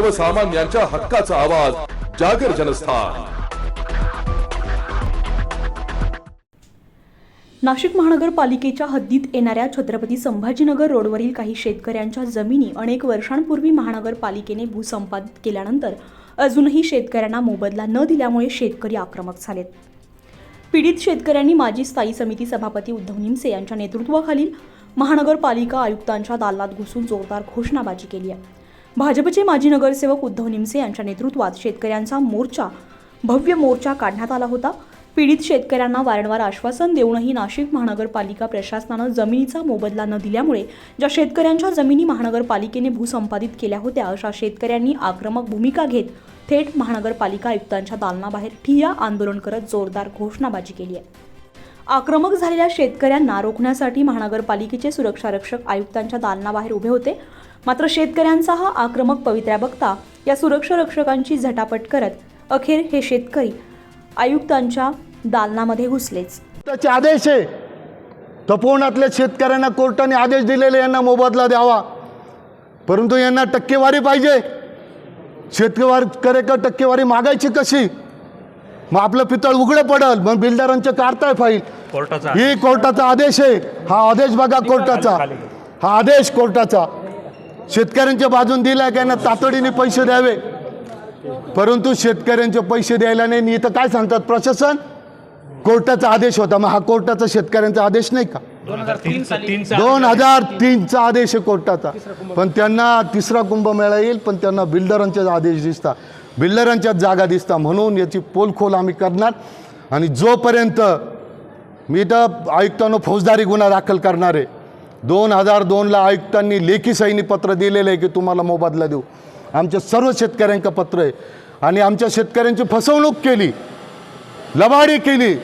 सर्वसामान्यांच्या हक्काचा आवाज जागर जनस्थान. नाशिक महानगरपालिकेच्या हद्दीत येणाऱ्या छत्रपती संभाजीनगर रोडवरील काही शेतकऱ्यांच्या जमिनी अनेक वर्षांपूर्वी महानगरपालिकेने भूसंपादित केल्यानंतर अजूनही शेतकऱ्यांना मोबदला न दिल्यामुळे शेतकरी आक्रमक झालेत. पीडित शेतकऱ्यांनी माजी स्थायी समिती सभापती उद्धव निमसे यांच्या नेतृत्वाखालील महानगरपालिका आयुक्तांच्या दालनात घुसून जोरदार घोषणाबाजी केली आहे. भाजपचे माजी नगरसेवक उद्धव निमसे यांच्या नेतृत्वात शेतकऱ्यांचा मोर्चा भव्य मोर्चा काढण्यात आला होता. पीडित शेतकऱ्यांना वारंवार आश्वासन देऊनही नाशिक महानगरपालिका प्रशासनानं जमिनीचा मोबदला न दिल्यामुळे ज्या शेतकऱ्यांच्या जमिनी महानगरपालिकेने भूसंपादित केल्या होत्या अशा शेतकऱ्यांनी आक्रमक भूमिका घेत थेट महानगरपालिका आयुक्तांच्या दालनाबाहेर ठिया आंदोलन करत जोरदार घोषणाबाजी केली आहे. आक्रमक झालेल्या शेतकऱ्यांना रोखण्यासाठी महानगरपालिकेचे सुरक्षारक्षक आयुक्तांच्या दालनाबाहेर उभे होते. मात्र शेतकऱ्यांचा हा आक्रमक पवित्र्या बघता या सुरक्षारक्षकांची झटापट करत अखेर हे शेतकरी आयुक्तांच्या दालनामध्ये घुसलेच. त्याचे आदेश आहे. तपोवनातल्या शेतकऱ्यांना कोर्टाने आदेश दिलेले यांना मोबदला द्यावा. परंतु यांना टक्केवारी पाहिजे. शेतकऱ्याकडे टक्केवारी मागायची कशी? मग आपलं पितळ उघडं पडल मग बिल्डरांचे काढताय फाईल. कोर्टाचा ही कोर्टाचा आदेश आहे. हा आदेश बघा कोर्टाचा. हा आदेश कोर्टाचा. शेतकऱ्यांच्या बाजून दिलाय की यांना तातडीने पैसे द्यावे? परंतु शेतकऱ्यांचे पैसे द्यायला नाही इथं काय सांगतात प्रशासन? कोर्टाचा आदेश होता. मग हा कोर्टाचा शेतकऱ्यांचा आदेश नाही का? दोन हजार तीन तीन दोन हजार तीनचा आदेश आहे कोर्टाचा. पण त्यांना तिसरा कुंभमेळा येईल पण त्यांना बिल्डरांचे आदेश दिसतात बिल्डरांच्याच जागा दिसतात म्हणून याची पोलखोल आम्ही करणार. आणि जोपर्यंत मी तर आयुक्तांना फौजदारी गुन्हा दाखल करणार आहे दोन हजार दोनला आयुक्तांनी लेखी सैनी पत्र दिलेलं आहे की तुम्हाला मोबदला देऊ. आमच्या सर्व शेतकऱ्यांचं पत्र आहे. आणि आमच्या शेतकऱ्यांची फसवणूक केली. लबाडी केली.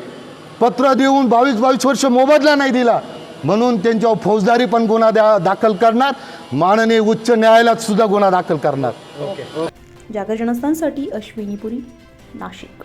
पत्र देऊन बावीस बावीस वर्ष मोबदला नाही दिला. म्हणून त्यांच्यावर फौजदारी पण गुन्हा द्या दाखल करणार. माननीय उच्च न्यायालयात सुद्धा गुन्हा दाखल करणार. जागर जनस्थानसाठी अश्विनीपुरी नाशिक.